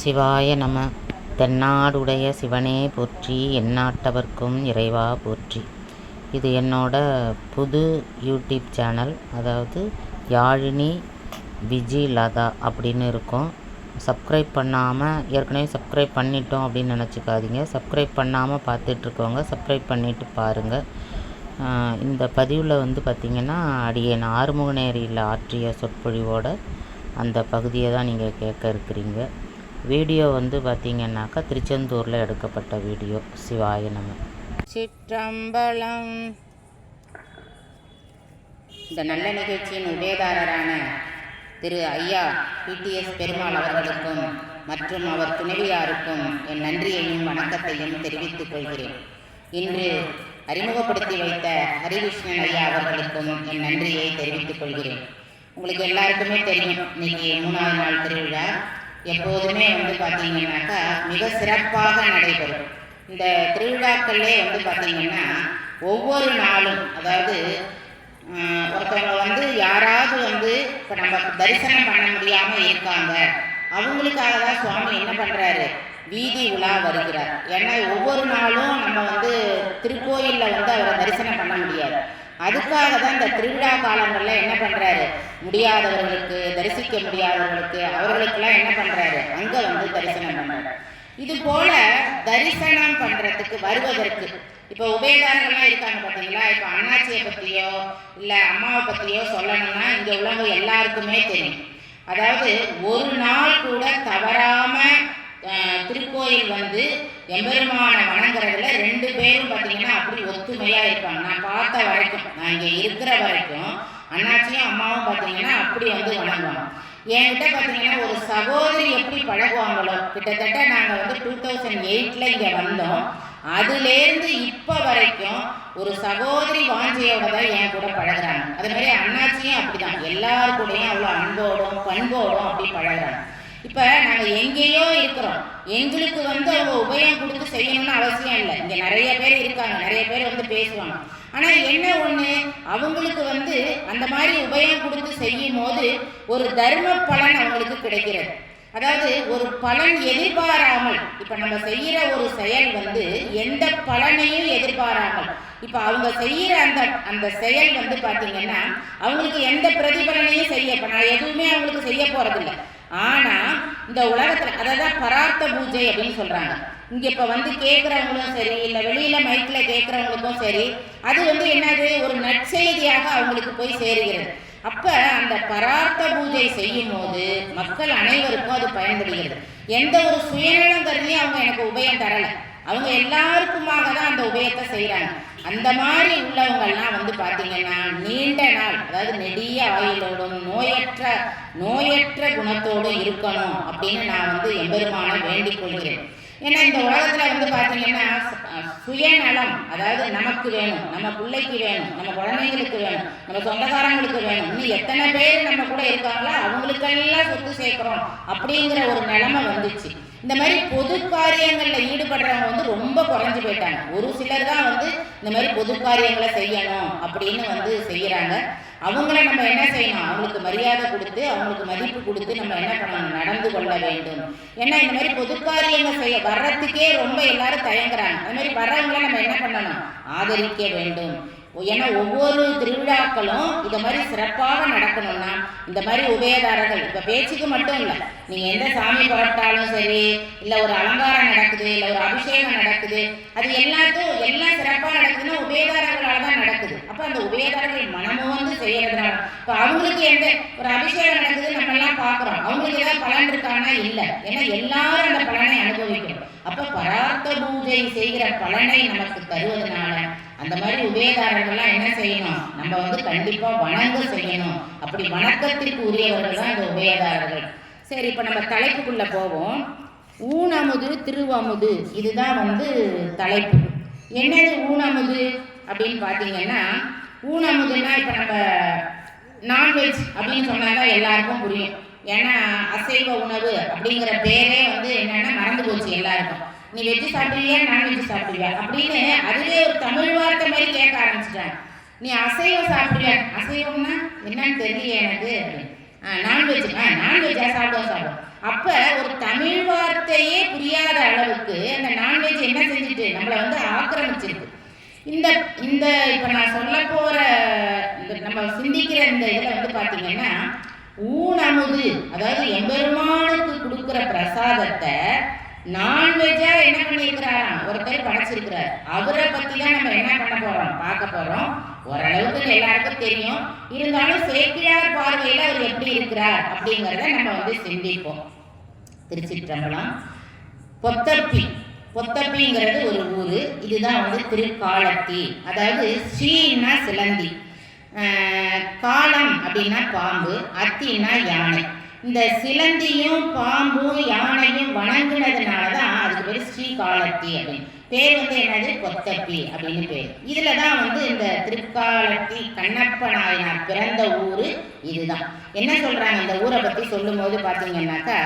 சிவாய நம. தென்னாடுடைய சிவனே போற்றி எந்நாட்டவர்க்கும் இறைவா போற்றி. இது என்னோட புது யூடியூப் சேனல். அதாவது யாழினி விஜி லதா அப்படின்னு இருக்கும். சப்ஸ்கிரைப் பண்ணாமல் ஏற்கனவே சப்ஸ்கிரைப் பண்ணிட்டோம் அப்படின்னு நினச்சிக்காதீங்க. சப்ஸ்கிரைப் பண்ணாமல் பார்த்துட்ருக்கவங்க சப்ஸ்கிரைப் பண்ணிவிட்டு பாருங்கள் இந்த பதிவில் வந்து பார்த்திங்கன்னா அடியேன் ஆறுமுகநேரியில் ஆற்றிய சொற்பொழிவோட அந்த பகுதியை தான் நீங்கள் கேட்க இருக்கிறீங்க. வீடியோ வந்து பார்த்திங்கன்னாக்கா திருச்செந்தூரில் எடுக்கப்பட்ட வீடியோ. சிவாய நம. சிற்றம்பலம். இந்த நல்ல நிகழ்ச்சியின் உபயதாரரான திரு ஐயா பிடிஎஸ் பெருமாள் அவர்களுக்கும் மற்றும் அவர் துணைவியாருக்கும் என் நன்றியையும் வணக்கத்தையும் தெரிவித்துக் கொள்கிறேன். இன்று அறிமுகப்படுத்தி வைத்த ஹரிகிருஷ்ணன் ஐயா அவர்களுக்கும் என் நன்றியை தெரிவித்துக் கொள்கிறேன். உங்களுக்கு எல்லாருக்குமே தெரியும் இன்னைக்கு மூணாவது நாள் திருவிழா. எப்போதுமே வந்து பார்த்தீங்கன்னாக்கா மிக சிறப்பாக நடைபெறும். இந்த திருவிழாக்கள்லே வந்து பார்த்தீங்கன்னா ஒவ்வொரு நாளும் அதாவது ஒருத்தவங்க வந்து யாராவது வந்து இப்போ நம்ம தரிசனம் பண்ண முடியாமல் இருக்காங்க. அவங்களுக்காக தான் சுவாமி என்ன பண்ணுறாரு வீதி உலா வருகிறார். ஏன்னா ஒவ்வொரு நாளும் நம்ம வந்து திருக்கோயிலில் வந்து அவரை தரிசனம் பண்ண முடியாது. அதுக்காக தான் இந்த திருவிழா காலங்களில் என்ன பண்ணுறாரு முடியாதவர்களுக்கு தரிசிக்க முடியாதவர்களுக்கு அவர்களுக்கெல்லாம் என்ன பண்ணுறாரு அங்கே வந்து தரிசனம் பண்ணுறாரு இது போல தரிசனம் பண்ணுறதுக்கு வருவதற்கு. இப்போ உபயதாரங்கள்லாம் இருக்காங்க பார்த்தீங்களா இப்போ அண்ணாச்சியை பற்றியோ இல்லை அம்மாவை பற்றியோ சொல்லணும்னா இங்கே உள்ளவங்க எல்லாருக்குமே தெரியும். அதாவது ஒரு நாள் கூட தவறாமல் திருக்கோயில் வந்து எம்பெருமானை வணங்குறதுல ரெண்டு பேரும் பார்த்தீங்கன்னா அப்படி ஒத்துமையாக இருப்பாங்க. நான் பார்த்த வரைக்கும் நான் இங்கே இருக்கிற வரைக்கும் அண்ணாச்சியும் அம்மாவும் பார்த்தீங்கன்னா அப்படி வந்து வணங்குவாங்க. என்கிட்ட பார்த்தீங்கன்னா ஒரு சகோதரி எப்படி பழகுவாங்களோ கிட்டத்தட்ட நாங்கள் வந்து டூ தௌசண்ட் எயிட்டில் இங்கே வந்தோம். அதுலேருந்து இப்போ வரைக்கும் ஒரு சகோதரி வாஞ்சியோட தான் என் கூட பழகுறாங்க. அதே மாதிரி அண்ணாச்சியும் அப்படிதான். எல்லார் கூடயும் அவ்வளோ அன்போடும் பண்போடும் அப்படி பழகுறாங்க. இப்போ நாங்கள் எங்கேயோ இருக்கிறோம். எங்களுக்கு வந்து அவங்க உபயம் கொடுத்து செய்யணும்னு அவசியம் இல்லை. இங்கே நிறைய பேர் இருக்காங்க. நிறைய பேர் வந்து பேசுவாங்க. ஆனால் என்ன ஒன்று அவங்களுக்கு வந்து அந்த மாதிரி உபயம் கொடுத்து செய்யும் போது ஒரு தர்ம பலன் அவங்களுக்கு கிடைக்கிறது. அதாவது ஒரு பலன் எதிர்பாராமல் இப்போ நம்ம செய்கிற ஒரு செயல் வந்து எந்த பலனையும் எதிர்பாராமல் இப்போ அவங்க செய்கிற அந்த அந்த செயல் வந்து பார்த்தீங்கன்னா அவங்களுக்கு எந்த பிரதிபலனையும் செய்ய இப்போ நான் எதுவுமே அவங்களுக்கு செய்ய போகிறதில்ல ஆனால் இந்த உலகத்தில் அதை தான் பரார்த்த பூஜை அப்படின்னு சொல்கிறாங்க இங்கே இப்போ வந்து கேட்குறவங்களும் சரி இல்லை வெளியில் மைக்கில் கேட்குறவங்களுக்கும் சரி அது வந்து என்னது? ஒரு நற்செய்தியாக அவங்களுக்கு போய் சேருகிறது. அப்போ அந்த பரார்த்த பூஜை செய்யும் போது மக்கள் அனைவருக்கும் அது பயன்படுகிறது. எந்த ஒரு சுயநலம் கருதியும் அவங்க எனக்கு உபயம் தரலை. அவங்க எல்லாருக்குமாக தான் அந்த உபயத்தை செய்கிறாங்க அந்த மாதிரி உள்ளவங்கள்லாம் வந்து பார்த்தீங்கன்னா நீண்ட நாள் அதாவது நெடிய ஆயுளோடும் நோயற்ற நோயற்ற குணத்தோடும் இருக்கணும் அப்படின்னு நான் வந்து எம்பெருமான வேண்டிக் கொள்கிறேன். ஏன்னா இந்த உலகத்துல வந்து பார்த்தீங்கன்னா சுயநலம் அதாவது நமக்கு வேணும் நம்ம பிள்ளைக்கு வேணும் நம்ம குழந்தைங்களுக்கு வேணும் நம்ம சொந்தக்காரங்களுக்கு வேணும். இன்னும் எத்தனை பேர் நம்ம கூட இருக்காங்களோ அவங்களுக்கெல்லாம் சொத்து சேர்க்குறோம் அப்படிங்கிற ஒரு நிலைமை வந்துச்சு. இந்த மாதிரி பொது காரியங்களில் ஈடுபடுறவங்க வந்து ரொம்ப குறைஞ்சு போயிட்டாங்க. ஒரு சிலர் தான் வந்து இந்த மாதிரி பொது காரியங்களை செய்யணும் அப்படின்னு வந்து செய்கிறாங்க அவங்கள நம்ம என்ன செய்யணும்? அவங்களுக்கு மரியாதை கொடுத்து அவங்களுக்கு மதிப்பு கொடுத்து நம்ம என்ன பண்ணணும்? நடந்து கொள்ள வேண்டும். ஏன்னா இந்த மாதிரி பொது காரியங்கள் செய்ய வர்றதுக்கே ரொம்ப எல்லாரும் தயங்குறாங்க. அந்த மாதிரி வர்றவங்கள நம்ம என்ன பண்ணணும்? ஆதரிக்க வேண்டும். ஏன்னா ஒவ்வொரு திருவிழாக்களும் இந்த மாதிரி சிறப்பாக நடக்கணும்னா இந்த மாதிரி உபயதாரர்கள் இப்போ பேச்சுக்கு மட்டும் இல்லை நீங்கள் எந்த சாமி புறப்பட்டாலும் சரி இல்லை ஒரு அலங்காரம் நடக்குது இல்லை ஒரு அபிஷேகம் நடக்குது அது எல்லாத்துக்கும் எல்லாம் சிறப்பாக நடக்குதுன்னா உபயதாரங்களால தான் நடக்குது. அப்போ அந்த உபயதாரர்கள் மனமும் வந்து செய்யறதுனால இப்போ அவங்களுக்கு எந்த ஒரு அபிஷேகம் நடக்குது நம்ம எல்லாம் பார்க்குறோம் அவங்களுக்கு ஏதாவது பலன் இருக்கானா? இல்லை. ஏன்னா எல்லாரும் அந்த பலனை அனுபவிக்கணும். அப்போ பராத்த பூஜை செய்கிற பலனை நமக்கு தருவதனால அந்த மாதிரி உபயதாரர்கள்லாம் என்ன செய்யணும்? நம்ம வந்து கண்டிப்பா வணங்க செய்யணும். அப்படி வணக்கத்திற்கு உரியவர்கள் தான் இந்த உபயதாரர்கள். சரி இப்போ நம்ம தலைப்புக்குள்ள போவோம். ஊனமுது திருவமுது. இதுதான் வந்து தலைப்பு. என்னது ஊனமுது அப்படின்னு பார்த்தீங்கன்னா ஊனமுதுன்னா இப்போ நம்ம நான்வெஜ் அப்படின்னு சொன்னாதான் எல்லாருக்கும் புரியும். ஏன்னா அசைவ உணவு அப்படிங்கிற பேரே வந்து என்னன்னா மறந்து போச்சு எல்லாருக்கும். நீ வெஜ் சாப்பிடுவியா நான்வெஜ் சாப்பிடுவியா அப்படின்னு அதுலேயே ஒரு தமிழ் வார்த்தை மாதிரி கேட்க ஆரம்பிச்சிட்டான் நீ அசைவம் சாப்பிடுவியா? அசைவம்னா என்னன்னு தெரியல எனக்கு. நான்வெஜ் ஆ நான்வெஜ்ஜாக சாப்பிடுவோம் சாப்பிடுவோம். அப்போ ஒரு தமிழ் வார்த்தையே புரியாத அளவுக்கு அந்த நான்வெஜ் என்ன செஞ்சுட்டு நம்மளை வந்து ஆக்கிரமிச்சிருக்கு. இந்த இந்த இப்போ நான் சொல்ல போகிற இந்த நம்ம சிந்திக்கிற இந்த இதில் வந்து பார்த்திங்கன்னா ஊனமுது அதாவது எம்பெருமானுக்கு கொடுக்குற பிரசாதத்தை நான்வெஜ்ஜா என்ன பண்ணியிருக்கிறாராம்? ஒருத்தர் படைச்சிருக்கிறார். அவரை பத்தி தான் நம்ம என்ன பண்ண போறோம்? பார்க்க போறோம். ஓரளவுக்கு எல்லாருக்கும் தெரியும். இருந்தாலும் சேக்கிழார் பார்வையில அவர் எப்படி இருக்கிறார் அப்படிங்கிறத நம்ம வந்து சிந்திப்போம். திருச்சிற்றம்பலம். பொத்தப்பி. பொத்தப்பிங்கிறது ஒரு ஊர். இதுதான் வந்து திருக்காலத்தி. அதாவது ஸ்ரீன்னா சிலந்தி. காலம் அப்படின்னா பாம்பு அத்தின்னா யானை. இந்த சிலந்தியும் பாம்பும் யானையும் வணங்கினதுனால தான் அதுக்கு பேர் ஸ்ரீகாலத்தி அப்படின்னு. பேர் வந்து என்னது? கொத்தப்பி அப்படின்னு பேர். இதுல தான் வந்து இந்த திருக்காலத்தி கண்ணப்ப நாயனார் பிறந்த ஊர் இதுதான். என்ன சொல்றாங்க? இந்த ஊரை பத்தி சொல்லும் போது பாத்தீங்கன்னாக்கா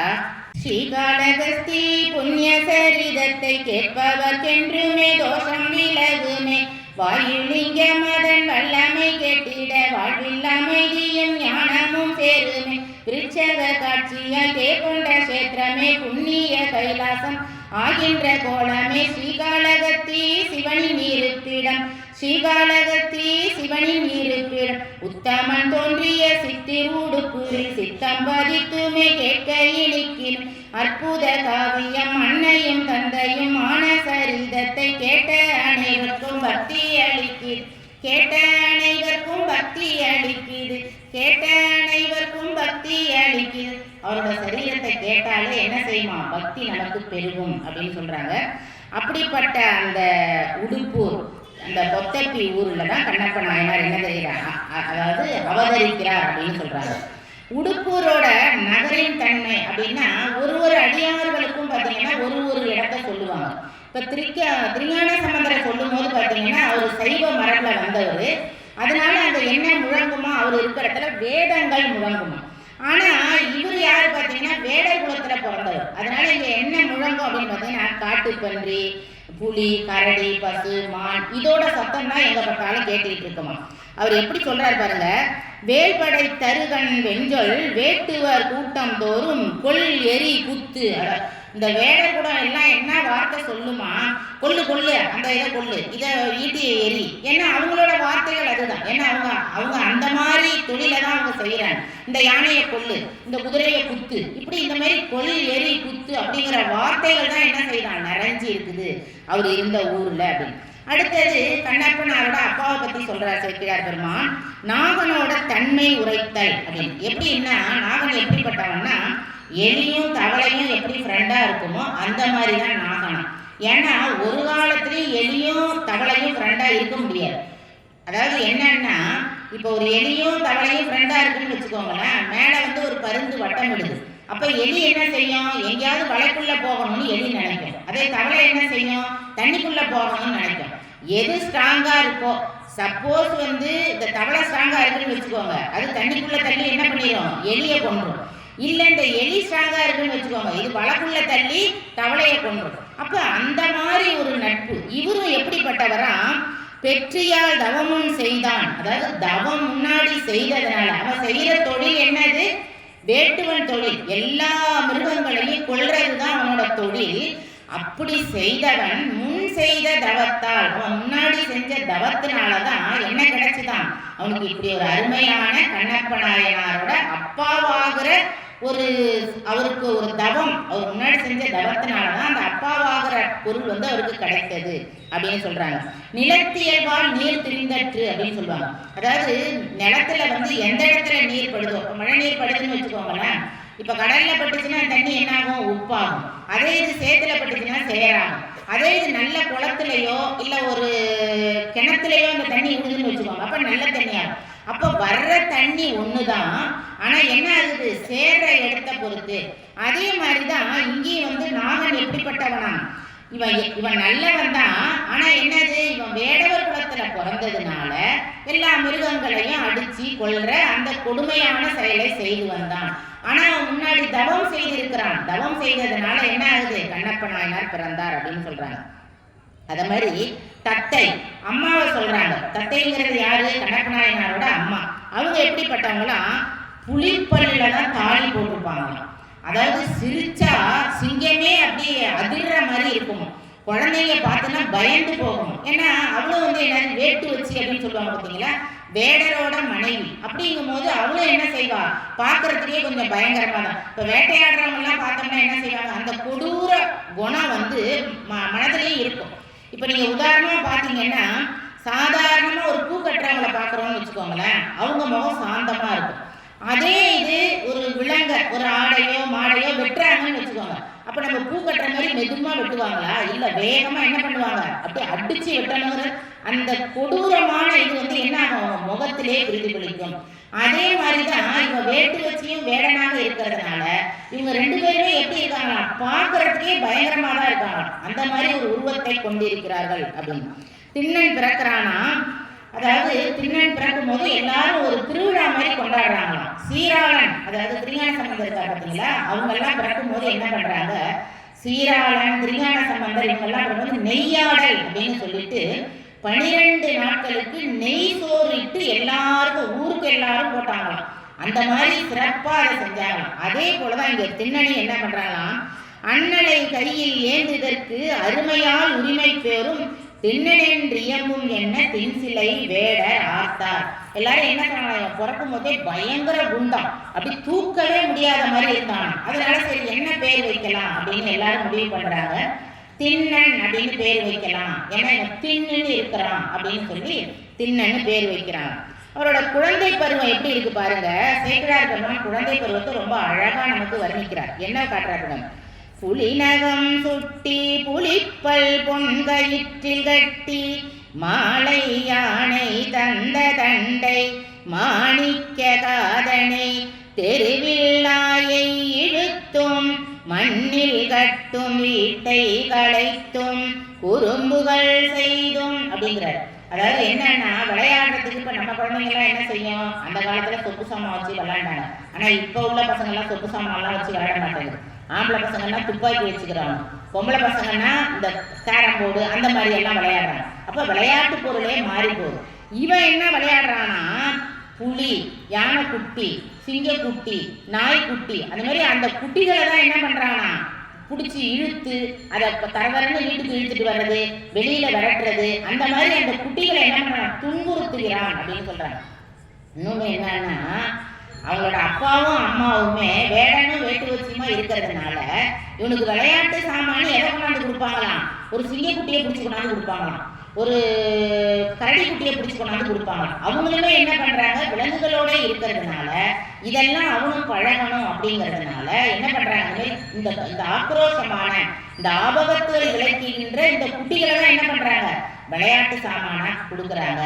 ஸ்ரீகாளகஸ்தி புண்ணிய சரிதத்தை கேட்பவர்க்கென்றுமே தோஷம் விலகுமே வாயுலிங்க மதன் வல்லமை கேட்டிட வாழ்வில் அமைதியும் ஞானமும் சேருமே. விருட்சக காட்சியாய் கேட்கொண்ட கஷேத்திரமே புண்ணிய கைலாசம் ஆகின்ற கோலமே. ஸ்ரீகாலகத்தி சிவனின் இருப்பிடம் ஸ்ரீகாலகத்தி சிவனின் இருப்பிடம். உத்தமன் தோன்றிய சித்திரூடுக்குறி சித்தம் பதித்துமே கேட்க இனிக்கினும் அற்புத காவியம் அன்னையும் தந்தையும் ஆன கேட்ட அனைவருக்கும் பக்தி அளிக்குது. கேட்ட அனைவருக்கும் பக்தி அளிக்குது. அவரோட சரீரத்தை கேட்டாலே என்ன செய்யுமா? பக்தி நமக்கு பெருகும் அப்படின்னு சொல்றாங்க. அப்படிப்பட்ட அந்த உடுப்பூர் அந்த பொத்தப்பி ஊர்ல தான் கண்ணப்ப நாயனார் என்ன செய்கிறார் அதாவது அவதரிக்கிறார் அப்படின்னு சொல்றாங்க. உடுப்பூரோட நகரின் தன்மை அப்படின்னா ஒரு ஒரு அடியார்களுக்கும் பார்த்தீங்கன்னா ஒரு ஒரு இடத்த சொல்லுவாங்க. இப்போ திரிக்க திருஞான சம்பந்தரை சொல்லும் போது பார்த்தீங்கன்னா அவர் சைவ மரபில் வந்தவர். அதனால அங்கே என்ன முழங்குமா அவர் இருக்கிற இடத்துல வேதங்கள் முழங்குமா. ஆனால் இவர் யார் பார்த்தீங்கன்னா வேடர் குலத்தில் பிறந்தவர். அதனால இங்கே என்ன முழங்கும் அப்படின்னு பார்த்தீங்கன்னா காட்டுப்பன்றி புலி கரடி பசு மான் இதோட சத்தம் தான் எங்க பட்டாலும் கேட்டுக்கிட்டு இருக்குமா. அவர் எப்படி சொல்றாரு பாருங்க வேல்படை தருகன் வெஞ்சொல் வேட்டுவர் கூட்டம் தோறும் கொல் எரி குத்து இந்த வேடர் கூட எல்லாம் என்ன வார்த்தை சொல்லுமா? கொள்ளு கொள்ளு அந்த இதை கொள்ளு இதை ஈட்டி எரி ஏன்னா அவங்களோட வார்த்தைகள் அதுதான். ஏன்னா அவங்க அவங்க அந்த மாதிரி தொழிலை தான் அவங்க செய்யறாங்க. இந்த யானையை கொள்ளு இந்த குதிரையை குத்து இப்படி இந்த மாதிரி கொள் எரி குத்து அப்படிங்கிற வார்த்தைகள் தான் என்ன செய்யறாங்க? நிறைஞ்சு இருக்குது அவர் இருந்த ஊர்ல அப்படின்னு. அடுத்தது கண்ணப்பனாரோட அப்பாவை பத்தி சொல்றார் சேர்க்கிறார் பெருமான். நாகனோட தன்மை உரைத்தல் அப்படின்னு. எப்படின்னா நாகன் எப்படிப்பட்டவன்னா எலியும் தவளையும் எப்படி ஃப்ரெண்டா இருக்குமோ அந்த மாதிரி தான் நாகனம். ஏன்னா ஒரு காலத்துலயும் எலியும் தவளையும் ஃப்ரெண்டா இருக்க முடியாது. அதாவது என்னன்னா இப்போ ஒரு எலியும் தவளையும் ஃப்ரெண்டா இருக்குன்னு வச்சுக்கோங்களேன் மேலே வந்து ஒரு பருந்து வட்டம் விடுது. அப்ப எலி என்ன செய்யும்? எங்கேயாவது வலைக்குள்ள போகணும்னு எலி நினைக்கும். அதே தவளை என்ன செய்யும்? தண்ணிக்குள்ள போகணும்னு நினைக்கும். எது ஸ்ட்ராங்கா இருக்கோ சப்போஸ் வந்து இந்த தவளை ஸ்ட்ராங்கா இருக்குன்னு வச்சுக்கோங்க. அது தண்ணிக்குள்ள தள்ளி என்ன பண்ணிடும் எலியை கொண்டுடும் இல்ல இந்த எலி ஸ்ட்ராங்கா இருக்குன்னு வச்சுக்கோங்க. இது வளக்குள்ளே தள்ளி தவளையை கொன்றும். அப்ப அந்த மாதிரி ஒரு நட்பு இவரும் எப்படிப்பட்டவரா? பெற்றியால் தவமும் செய்தான். அதாவது தவம் முன்னாடி செய்ததுனால. அவன் செய்யற தொழில் என்னது? வேட்டுவன் தொழில். எல்லா மிருகங்களையும் கொல்றதுதான் அவனோட தொழில். அப்படி செய்தவன் முன் செய்த தவத்தால் அவன் முன்னாடி செஞ்ச தவத்தினாலதான் என்ன கிடைச்சுதான்? அவனுக்கு இப்படி ஒரு அருமையான கண்ணப்ப நாயனாரோட அப்பாவாகிற ஒரு அவருக்கு ஒரு தவம் அவர் முன்னாடி செஞ்ச தவத்தினாலதான் அந்த அப்பாவாகிற பொருள் வந்து அவருக்கு கிடைத்தது அப்படின்னு சொல்றாங்க. நிலத்தியல்பால் நீர் திரிந்தற்று அப்படின்னு சொல்லுவாங்க. அதாவது நிலத்துல வந்து எந்த இடத்துல நீர் படுதோ மழை நீர் படுதுன்னு வச்சுக்கோங்களேன் இப்ப கடல்ல பட்டுச்சுன்னா தண்ணி என்ன ஆகும் உப்பாகும். அதே இது சேத்துல பட்டுச்சுன்னா சேராகும். அதே இது நல்ல குளத்துலயோ இல்ல ஒரு கிணத்துலயோ அந்த தண்ணி விடுதுன்னு வச்சுக்கோங்க. அப்ப நல்ல தண்ணியாகும். அப்ப வர்ற தண்ணி ஒண்ணுதான். ஆனா என்ன ஆகுது? சேர்ற இடத்த பொறுத்து. அதே மாதிரிதான் இங்கேயும் வந்து நாகன் எப்படிப்பட்டவனா? இவன் இவன் நல்லவன் தான். ஆனா என்னது? இவன் வேடவர் குலத்துல பிறந்ததுனால எல்லா மிருகங்களையும் அடிச்சு கொள்ற அந்த கொடுமையான செயலை செய்து வந்தான் ஆனா அவன் முன்னாடி தவம் செய்திருக்கிறான். தவம் செய்ததுனால என்ன ஆகுது? கண்ணப்ப நாயனார் பிறந்தார் அப்படின்னு சொல்றாங்க. அத மாதிரி தத்தை அம்மாவை சொல்றாங்க. தத்தைங்கிறது யாரு? கண்ணப்ப நாயனாரோட அம்மா. அவங்க எப்படிப்பட்டவங்களாம் புலிப்பல்லுல தான் தாலி போட்டிருப்பாங்களாம். அதாவது சிரிச்சா சிங்கமே அப்படியே அதிர்ற மாதிரி இருக்கும். குழந்தைங்க பார்த்தோன்னா பயந்து போகும். ஏன்னா அவ்வளோ வந்து என்ன வேட்டு வச்சு அப்படின்னு சொல்லுவாங்க பார்த்தீங்களா? வேடரோட மனைவி. அப்படிங்கும் போது அவளும் என்ன செய்வா? பார்க்கறதுக்கே கொஞ்சம் பயங்கரமா தான். இப்போ வேட்டையாடுறவங்கலாம் பார்த்தோம்னா என்ன செய்வாங்க? அந்த கொடூர குணம் வந்து ம மனதிலையும் இருக்கும். இப்போ நீங்கள் உதாரணமாக பார்த்தீங்கன்னா சாதாரணமாக ஒரு பூ கட்டுறவங்களை பார்க்குறோம்னு வச்சுக்கோங்களேன். அவங்க முகம் சாந்தமாக இருக்கும். அதே இது ஒரு விலங்க ஒரு ஆடையோ மாடையோ வெட்டுறாங்கன்னு வச்சுக்கோங்க. அப்ப நம்ம பூ கட்டுற மாதிரி மெதுமா வெட்டுவாங்களா? இல்ல வேகமா என்ன பண்ணுவாங்க? அப்படியே அடிச்சு வெட்டணுங்கிற அந்த கொடூரமான இது வந்து என்ன ஆகும்? முகத்திலே பிரதிபலிக்கும். அதே மாதிரிதான் இவங்க வேட்டு வச்சியும் வேடனாக இருக்கிறதுனால இவங்க ரெண்டு பேருமே எப்படி இருக்காங்களா பாக்குறதுக்கே பயங்கரமா தான் இருக்காங்க. அந்த மாதிரி ஒரு உருவத்தை கொண்டிருக்கிறார்கள் அப்படின்னு. திண்ணன் பிறக்கிறானா? அதாவது திண்ணன் பிறக்கும் போது எல்லாரும் ஒரு திருவிழா மாதிரி கொண்டாடுறாங்களாம். சீராளன் அதாவது திருஞான சம்பந்தர் பார்த்தீங்களா? அவங்க எல்லாம் பிறக்கும் போது என்ன பண்றாங்க? சீராளன் திருஞான சம்பந்தர் இவங்க எல்லாம் பிறக்கும்போது நெய்யாடல் அப்படின்னு சொல்லிட்டு பனிரெண்டு நாட்களுக்கு நெய் சோறு இட்டு எல்லாருக்கும் ஊருக்கு எல்லாரும் போட்டாங்களாம். அந்த மாதிரி சிறப்பாக அதை செஞ்சாங்களாம். அதே போலதான் இங்க திண்ணணி என்ன பண்றாங்களாம்? அண்ணனை கையில் ஏந்துதற்கு அருமையால் உரிமை பேரும் திண்ணனென்றியமும் என்ன? தின்சிலை வேட ஆர்த்தார் எல்லாரும் என்ன சொன்னாங்க? பிறக்கும் போதே பயங்கர குண்டம். அப்படி தூக்கவே முடியாத மாதிரி இருந்தான் அதனால சரி என்ன பேர் வைக்கலாம் அப்படின்னு எல்லாரும் முடிவு பண்றாங்க. திண்ணன் அப்படின்னு பேர் வைக்கலாம். ஏன்னா தின்னு இருக்கிறான் அப்படின்னு சொல்லி திண்ணன்னு பேர் வைக்கிறாங்க. அவரோட குழந்தை பருவம் எப்படி இருக்கு பாருங்க. சேக்கடார் பெருமான் குழந்தை பருவத்தை ரொம்ப அழகா நமக்கு வர்ணிக்கிறார். என்ன காட்டுறாரு புலிநகம் சுட்டி புலிப்பல் பொங்கயிற்றில் கட்டி மாலை யானை தந்த தண்டை மாணிக்க காதனை தெருவில் இழுத்தும் மண்ணில் கட்டும் வீட்டை களைத்தும் குறும்புகள் செய்தும் அப்படிங்கிறார். அதாவது என்னன்னா விளையாடுறதுக்கு இப்ப நம்ம குழந்தைங்க என்ன செய்யும்? அந்த காலத்துல சொப்பு சாமான் வச்சு விளையாண்டாங்க. ஆனா இப்ப உள்ள பசங்க எல்லாம் சொப்பு சாமான் எல்லாம் வச்சு விளையாட மாட்டாங்க. ஆம்பளை பசங்கன்னா துப்பாக்கி வச்சுக்கிறாங்க. பொம்பளை பசங்கன்னா இந்த கேரம் போர்டு அந்த மாதிரி எல்லாம் விளையாடுறாங்க. அப்ப விளையாட்டு பொருளே மாறி போகுது. இவன் என்ன விளையாடுறானா புலி யானைக்குட்டி சிங்கக்குட்டி நாய்க்குட்டி அந்த மாதிரி அந்த குட்டிகளை தான் என்ன பண்றானா பிடிச்சி இழுத்து அதை தரவரன்னு வீட்டுக்கு இழுத்துட்டு வர்றது வெளியில விரட்டுறது அந்த மாதிரி அந்த குட்டிகளை என்ன பண்ணுறான் துன்புறுத்துகிறான் அப்படின்னு சொல்றாங்க. இன்னொன்று என்னன்னா அவங்களோட அப்பாவும் அம்மாவுமே வேடனும் வேட்டு வச்சுமா இருக்கிறதுனால இவனுக்கு விளையாட்டு சாமானு எதை கொண்டாந்து கொடுப்பாங்களாம்? ஒரு சிங்கக்குட்டியை பிடிச்சி கொண்டாந்து கொடுப்பாங்களாம். ஒரு கரடி குட்டியை பிடிச்சி கொண்டாந்து கொடுப்பாங்களாம். அவங்களுமே என்ன பண்றாங்க? விலங்குகளோட இருக்கிறதுனால இதெல்லாம் அவனும் பழகணும் அப்படிங்கிறதுனால என்ன பண்றாங்க இந்த இந்த ஆக்ரோஷமான இந்த ஆபகத்தை விளக்குகின்ற இந்த குட்டிகளை தான் என்ன பண்றாங்க? விளையாட்டு சாமானா கொடுக்குறாங்க.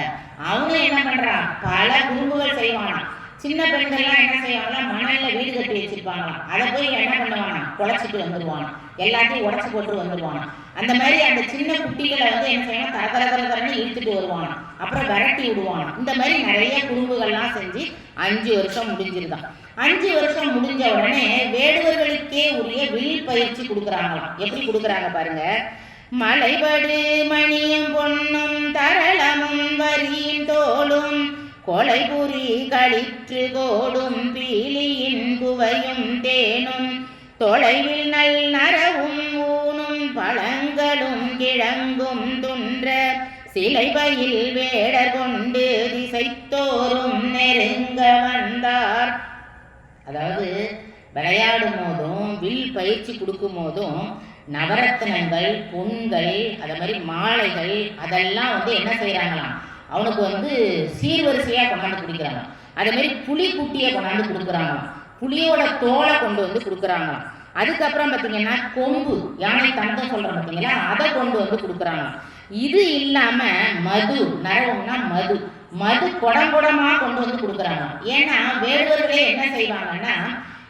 அவனும் என்ன பண்றான்? பல குறும்புகள் செய்வானாம். சின்ன பெண்கள்லாம் என்ன செய்வாங்கன்னா மணல்ல வீடு கட்டி வச்சிருப்பாங்களாம். அதை போய் என்ன பண்ணுவானா? குழச்சிட்டு வந்துடுவானா எல்லாத்தையும் உடச்சு போட்டு வந்துடுவானா அந்த மாதிரி அந்த சின்ன குட்டிகளை வந்து என்ன செய்யணும் தர தர தர தரன்னு இழுத்துட்டு வருவானா. அப்புறம் விரட்டி விடுவானா. இந்த மாதிரி நிறைய குறும்புகள்லாம் செஞ்சு அஞ்சு வருஷம் முடிஞ்சிருந்தான் அஞ்சு வருஷம் முடிஞ்ச உடனே வேடுவர்களுக்கே உரிய வில் பயிற்சி கொடுக்குறாங்களாம். எப்படி கொடுக்குறாங்க பாருங்க. மலைபடு மணியும் பொன்னும் தரளமும் வரியும் தோளும் கொலைபுரி களிற்று கோடும் பீலியின் குவையும் தேனும் தொலைவில் நல் நரவும் ஊனும் பழங்களும் கிழங்கும் துன்ற சிலைபையில் வேடர் கொண்டு திசைத்தோறும் நெருங்க வந்தார். அதாவது விளையாடும் போதும் வில் பயிற்சி கொடுக்கும் போதும் நவரத்னங்கள் பொன்கள் அதை மாதிரி மாலைகள் அதெல்லாம் வந்து என்ன செய்கிறாங்களாம் அவனுக்கு வந்து சீர்வரிசையாக கொண்டாந்து கொடுக்குறாங்க. அதே மாதிரி புலி குட்டியை கொண்டாந்து கொடுக்குறாங்க. புலியோட தோலை கொண்டு வந்து கொடுக்குறாங்க. அதுக்கப்புறம் பார்த்தீங்கன்னா கொம்பு யானை தங்கம் சொல்கிறோம் பார்த்தீங்களா அதை கொண்டு வந்து கொடுக்குறாங்க. இது இல்லாமல் மது நரவம்னா மது. மது குடம் குடமாக கொண்டு வந்து கொடுக்குறாங்க. ஏன்னா வேடுவர்களே என்ன செய்வாங்கன்னா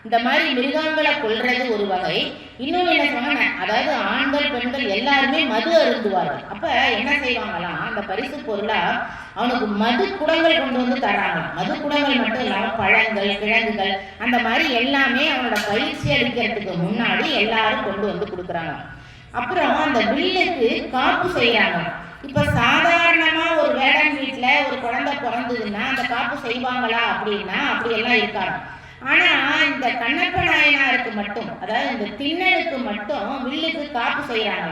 இந்த மாதிரி மிருகங்களை கொல்றது ஒரு வகை. இன்னொன்று என்ன சொன்னாங்க? அதாவது ஆண்கள் பெண்கள் எல்லாருமே மது அருந்துவார்கள். அப்ப என்ன செய்வாங்களாம் அந்த பரிசு பொருளா அவனுக்கு மது குடங்கள் கொண்டு வந்து தராங்க மது குடங்கள் மட்டும் இல்லாம பழங்கள் கிழங்குகள் அந்த மாதிரி எல்லாமே அவனோட பயிற்சி அளிக்கிறதுக்கு முன்னாடி எல்லாரும் கொண்டு வந்து கொடுக்குறாங்க. அப்புறம் அந்த வில்லுக்கு காப்பு செய்யறாங்க. இப்ப சாதாரணமா ஒரு வேடன் வீட்டுல ஒரு குழந்தை பிறந்ததுன்னா அந்த காப்பு செய்வாங்களா அப்படின்னா அப்படி எல்லாம் இருக்காங்க ஆனா இந்த கண்ணப்ப நாயனாருக்கு மட்டும் அதாவது இந்த திண்ணனுக்கு மட்டும் வில்லுக்கு காப்பு செய்யறாங்க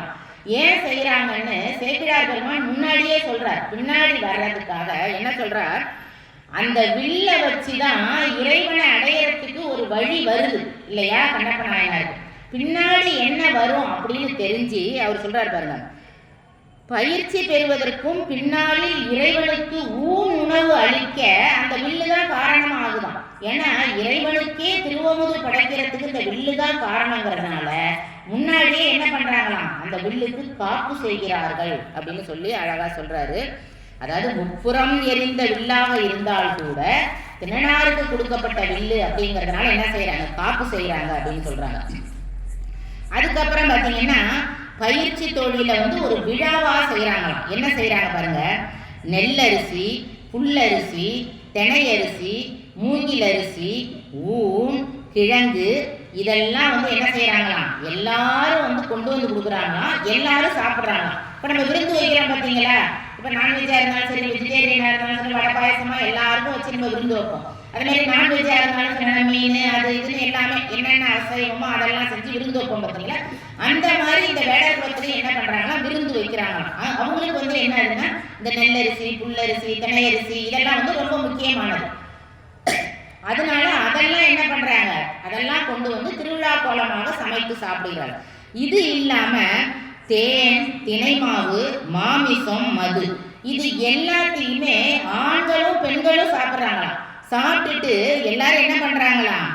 ஏன் செய்யறாங்கன்னு சேக்கிரார் பெருமான் முன்னாடியே சொல்றார். பின்னாடி வர்றதுக்காக என்ன சொல்றார்? அந்த வில்ல வச்சுதான் இறைவனை அடையறதுக்கு ஒரு வழி வருது இல்லையா கண்ணப்ப நாயனாருக்கு பின்னாடி என்ன வரும் அப்படின்னு தெரிஞ்சு அவர் சொல்றார் பாருங்க. பயிற்சி பெறுவதற்கும் பின்னாளில் இறைவனுக்கு ஊன் உணவு அளிக்க அந்த வில்லு தான் காரணமாகுதான் ஏன்னா இறைவனுக்கே திருவமுது படைக்கிறதுக்கு இந்த வில்லு தான் காரணங்கிறதுனால முன்னாடியே என்ன பண்றாங்களாம்? அந்த வில்லுக்கு காப்பு செய்கிறார்கள் அப்படின்னு சொல்லி அழகா சொல்றாரு. அதாவது முப்புறம் எரிந்த வில்லாக இருந்தால் கூட திணனாருக்கு கொடுக்கப்பட்ட வில்லு அப்படிங்கிறதுனால என்ன செய்யறாங்க காப்பு செய்யறாங்க அப்படின்னு சொல்றாங்க. அதுக்கப்புறம் பார்த்தீங்கன்னா பயிற்சி தொழில வந்து ஒரு விழாவா செய்யறாங்களாம் என்ன செய்கிறாங்க பாருங்க? நெல்லரிசி புல்லரிசி தெனையரிசி மூங்கில் அரிசி ஊன் கிழங்கு இதெல்லாம் வந்து என்ன செய்கிறாங்களாம் எல்லாரும் வந்து கொண்டு வந்து கொடுக்குறாங்களாம். எல்லாரும் சாப்பிட்றாங்களாம். இப்போ நம்ம விருந்து வைக்கிறோம் பார்த்தீங்களா இப்போ நான்வெஜ்ஜாக இருந்தாலும் சரி வெஜிடேரியனாக இருந்தாலும் சரி வடை பாயசமாக எல்லாருக்கும் வச்சு நம்ம விருந்து வைப்போம். அதே மாதிரி நான்வெஜ்ஜாக இருந்தாலும் சரி மீன் அது இதுன்னு எல்லாமே என்னென்ன அசைவமோ அதெல்லாம் செஞ்சு விருந்து வைப்போம் பார்த்தீங்களா அந்த மாதிரி இந்த வேலை குலத்துல என்ன பண்ணுறாங்கன்னா விருந்து வைக்கிறாங்களாம். அவங்களுக்கு வந்து என்ன ஆகுதுன்னா இந்த நெல்லரிசி புல்லரிசி திணையரிசி இதெல்லாம் வந்து ரொம்ப முக்கியமானது. அதனால அதெல்லாம் என்ன பண்றாங்க? அதெல்லாம் கொண்டு வந்து திருவிழா கோலமாக சமைத்து சாப்பிடுகிறாங்க இது இல்லாம தேன் தினைமாவு மாமிசம் மது. இது எல்லாத்தையுமே ஆண்களும் பெண்களும் சாப்பிட்றாங்களாம். சாப்பிட்டுட்டு எல்லாரும் என்ன பண்றாங்களாம்?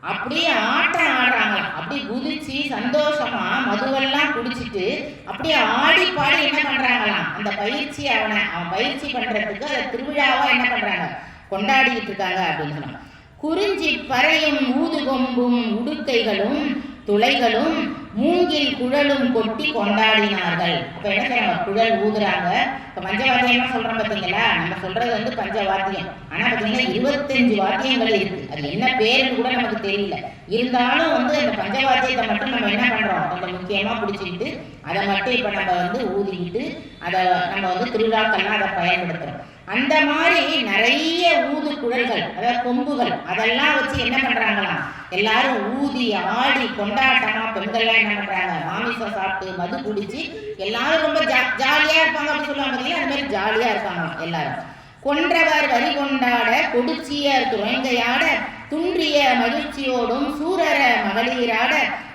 அப்படியே ஆட்டம் ஆடுறாங்களாம். அப்படி குதிச்சு சந்தோஷமா மதுவெல்லாம் குடிச்சிட்டு அப்படியே ஆடி பாடி என்ன பண்றாங்களாம்? அந்த பயிற்சி அவனை அவன் பயிற்சி பண்றதுக்கு அதை திருவிழாவா என்ன பண்றாங்க? கொண்டாடிட்டு இருக்காங்க அப்படின்னு சொன்னாங்க. குறிஞ்சி பறையும் ஊதுகொம்பும் உடுக்கைகளும் துளைகளும் மூங்கில் குழலும் கொட்டி கொண்டாடினார்கள். அப்ப என்ன செய்யறாங்க குழல் ஊதுறாங்க. இப்ப பஞ்சவாத்தியம்லாம் என்ன சொல்றோம் பார்த்தீங்களா நம்ம சொல்றது வந்து பஞ்சவாத்தியம். ஆனா பார்த்தீங்கன்னா இருபத்தஞ்சு வாத்தியங்கள் இருக்கு. அது என்ன பேருன்னு கூட நமக்கு தெரியல. இருந்தாலும் வந்து அந்த பஞ்சவாத்தியத்தை மட்டும் நம்ம என்ன பண்றோம்? கொஞ்சம் முக்கியமா பிடிச்சிக்கிட்டு அதை மட்டும் இப்ப நம்ம வந்து ஊதிக்கிட்டு அதை நம்ம வந்து திருவிழாக்கள்லாம் அதை பயன்படுத்துறோம். அந்த மாதிரி நிறைய ஊது குழல்கள் அதாவது கொம்புகள் அதெல்லாம் வச்சு என்ன பண்றாங்களாம் எல்லாரும் ஊதி ஆடி கொண்டாட்டமா பெண்கள்லாம் என்ன பண்றாங்க? மாமிசம் சாப்பிட்டு மது குடிச்சு எல்லாரும் ரொம்ப ஜா- ஜாலியா இருப்பாங்க அப்படின்னு சொல்லுவாங்க இல்லையா? அந்த மாதிரி ஜாலியா இருப்பாங்க எல்லாரும். கொன்றவர் வரி கொண்டாட கொடுச்சியர் துறைங்கையாட துன்றிய மகிழ்ச்சியோடும் சூரர மகளிராட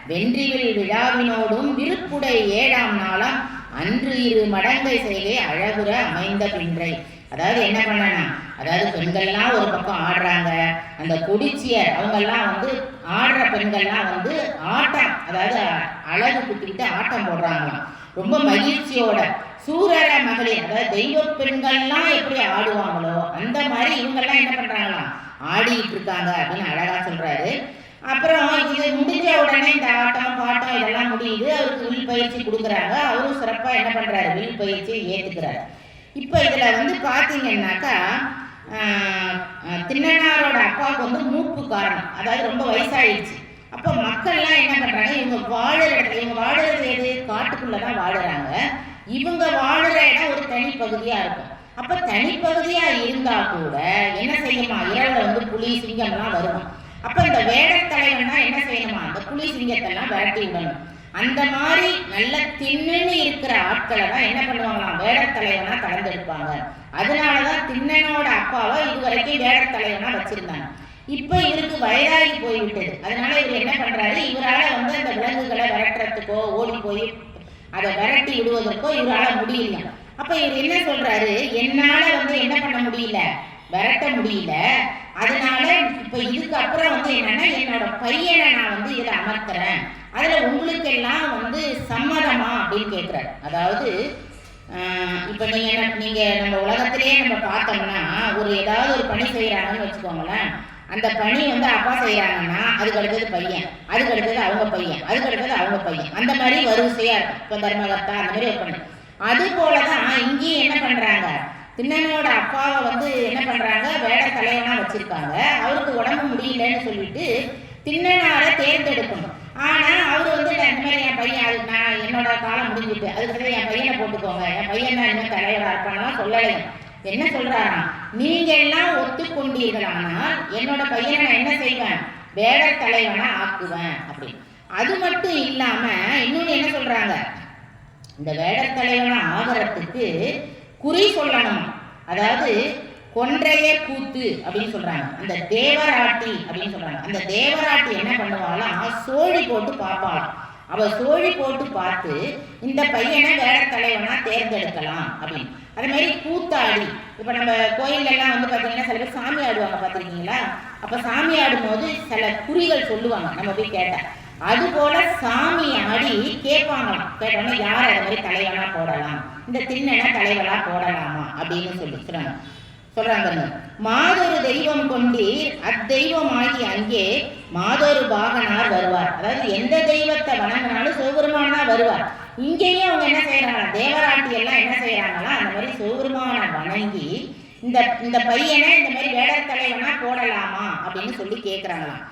வென்றிவில் விழாவினோடும் விருப்புடை ஏழாம் நாளாம் அன்று இரு மடங்கை செயலே அழகுற அமைந்த பின்றை. அதாவது என்ன பண்ணணும் அதாவது பெண்கள்லாம் ஒரு பக்கம் ஆடுறாங்க. அந்த கொடிச்சியர் அவங்கெல்லாம் வந்து ஆடுற பெண்கள்லாம் வந்து ஆட்டம் அதாவது அழகு குத்திக்கிட்டு ஆட்டம் போடுறாங்களாம். ரொம்ப மகிழ்ச்சியோட சூரர மகளிர் அதாவது தெய்வ பெண்கள்லாம் எப்படி ஆடுவாங்களோ அந்த மாதிரி இவங்கெல்லாம் என்ன பண்றாங்களாம். ஆடிட்டு இருக்காங்க அப்படின்னு அழகா சொல்றாரு. அப்புறம் இது முடிஞ்ச உடனே இந்த ஆட்டம் பாட்டம் இதெல்லாம் முடியுது. அவருக்கு வில் பயிற்சி கொடுக்குறாங்க. அவரும் சிறப்பாக என்ன பண்றாரு? வில் பயிற்சியை ஏற்றுக்கிறாரு இப்போ இதில் வந்து பார்த்தீங்கன்னாக்கா ஆஹ், திண்ணனாரோட அப்பாவுக்கு வந்து மூப்பு காரணம். அதாவது ரொம்ப வயசாயிடுச்சு. அப்போ மக்கள்லாம் என்ன பண்ணுறாங்க இவங்க வாழற இடத்துல இவங்க வாழறது எது? காட்டுக்குள்ளே தான் வாழுறாங்க. இவங்க வாழுற இடம் ஒரு தனிப்பகுதியாக இருக்கும். அப்போ தனிப்பகுதியாக இருந்தால் கூட என்ன செய்யுமா? இரவில் வந்து புலி சிங்கம்லாம் வரும். அப்போ இந்த வேடத்தலைவன்னா என்ன செய்யணுமா? அந்த புலி சிங்கத்தெல்லாம் விரட்டி விடணும். அந்த மாதிரி நல்ல திண்ணுன்னு இருக்கிற ஆட்களை தான் என்ன பண்ணுவாங்களாம்? வேடத்தலைவனா கலந்தெடுப்பாங்க. அதனாலதான் திண்ணனோட அப்பாவை இதுவரைக்கும் வேடத்தலைவனா வச்சிருந்தாங்க. இப்ப இவருக்கு வயதாகி போய்விட்டது. அதனால இவர் என்ன பண்றாரு? இவரால வந்து அந்த விலங்குகளை விரட்டுறதுக்கோ ஓடி போய் அதை விரட்டி விடுவதற்கோ இவரால முடியல. அப்ப இவர் என்ன சொல்றாரு? என்னால வந்து என்ன பண்ண முடியல? விரட்ட முடியல. அதனால இப்ப இதுக்கு அப்புறம் வந்து என்னன்னா என்னோட பையனை நான் வந்து இதுல அமர்த்துறேன். அதுல உங்களுக்கு எல்லாம் வந்து சம்மதமா அப்படின்னு கேட்குறாரு அதாவது இப்போ இப்ப நீங்க நீங்க நம்ம உலகத்திலேயே நம்ம பார்த்தோம்னா ஒரு ஏதாவது ஒரு பணி செய்யறாங்கன்னு வச்சுக்கோங்களேன். அந்த பணி வந்து அப்பா செய்யறாங்கன்னா அதுக்கு அடுத்தது பையன் அதுக்கு அடுத்தது அவங்க பையன் அதுக்கு அடுத்தது அவங்க பையன். அந்த மாதிரி வரிசையா இருக்கும். இப்ப தர்மகர்த்தா அந்த மாதிரி ஒரு பணி. அது போலதான் இங்கேயும் என்ன பண்றாங்க? திண்ணனோட அப்பாவை வந்து என்ன பண்ணுறாங்க வேட தலைவனாக வச்சுருக்காங்க. அவருக்கு உடம்பு முடியலன்னு சொல்லிட்டு திண்ணனாரை தேர்ந்தெடுக்கணும். ஆனால் அவர் வந்து நான் இந்த மாதிரி என் பையன் அது நான் என்னோட காலம் முடிஞ்சுட்டு அதுக்கு என் பையனை போட்டுக்கோங்க. என் பையன் தான் இன்னும் தலைவராக இருப்பான்லாம் சொல்லலையும் என்ன சொல்கிறாராம் நீங்கள் எல்லாம் ஒத்துக்கொண்டீர்களானால் என்னோட பையனை நான் என்ன செய்வேன்? வேட தலைவனா ஆக்குவேன். அப்படின்னு. அது மட்டும் இல்லாம இன்னொன்னு என்ன சொல்கிறாங்க இந்த வேட தலைவனா ஆகிறதுக்கு குறி சொல்லணும். அதாவது கொன்றைய கூத்து அப்படின்னு சொல்றாங்க. அந்த தேவராட்டி அப்படின்னு சொல்றாங்க. அந்த தேவராட்டி என்ன பண்ணுவாளாம் சோழி போட்டு பார்ப்பாளாம் அவ சோழி போட்டு பார்த்து இந்த பையனை வேற தலைவனா தேர்ந்தெடுக்கலாம் அப்படின்னு. அதே மாதிரி கூத்தாடி. இப்போ நம்ம கோயில்ல எல்லாம் வந்து பார்த்தீங்கன்னா சில பேர் சாமி ஆடுவாங்க பாத்திருக்கீங்களா அப்போ சாமி ஆடும்போது சில குறிகள் சொல்லுவாங்க. நம்ம போய் கேட்டா. அது போல சாமி ஆடி கேட்பாங்களாம் கேட்டோம்னா யார் அது மாதிரி தலைவனா போடலாம்? இந்த திண்ணனா தலைவனா போடலாமா? அப்படின்னு சொல்லி சொல்றாங்க. சொல்றாங்க மாதொரு தெய்வம் கொண்டீர் அத்தெய்வம் ஆகி அங்கே மாதொரு பாகனார் வருவார். அதாவது எந்த தெய்வத்தை வணங்கினாலும் சிவபெருமானா வருவார். இங்கேயும் அவங்க என்ன செய்யறாங்க? தேவராட்டி எல்லாம் என்ன செய்யறாங்களா அந்த மாதிரி சிவபெருமான வணங்கி இந்த இந்த பையனை இந்த மாதிரி வேடர் தலைவனா போடலாமா? அப்படின்னு சொல்லி கேட்கறாங்களாம்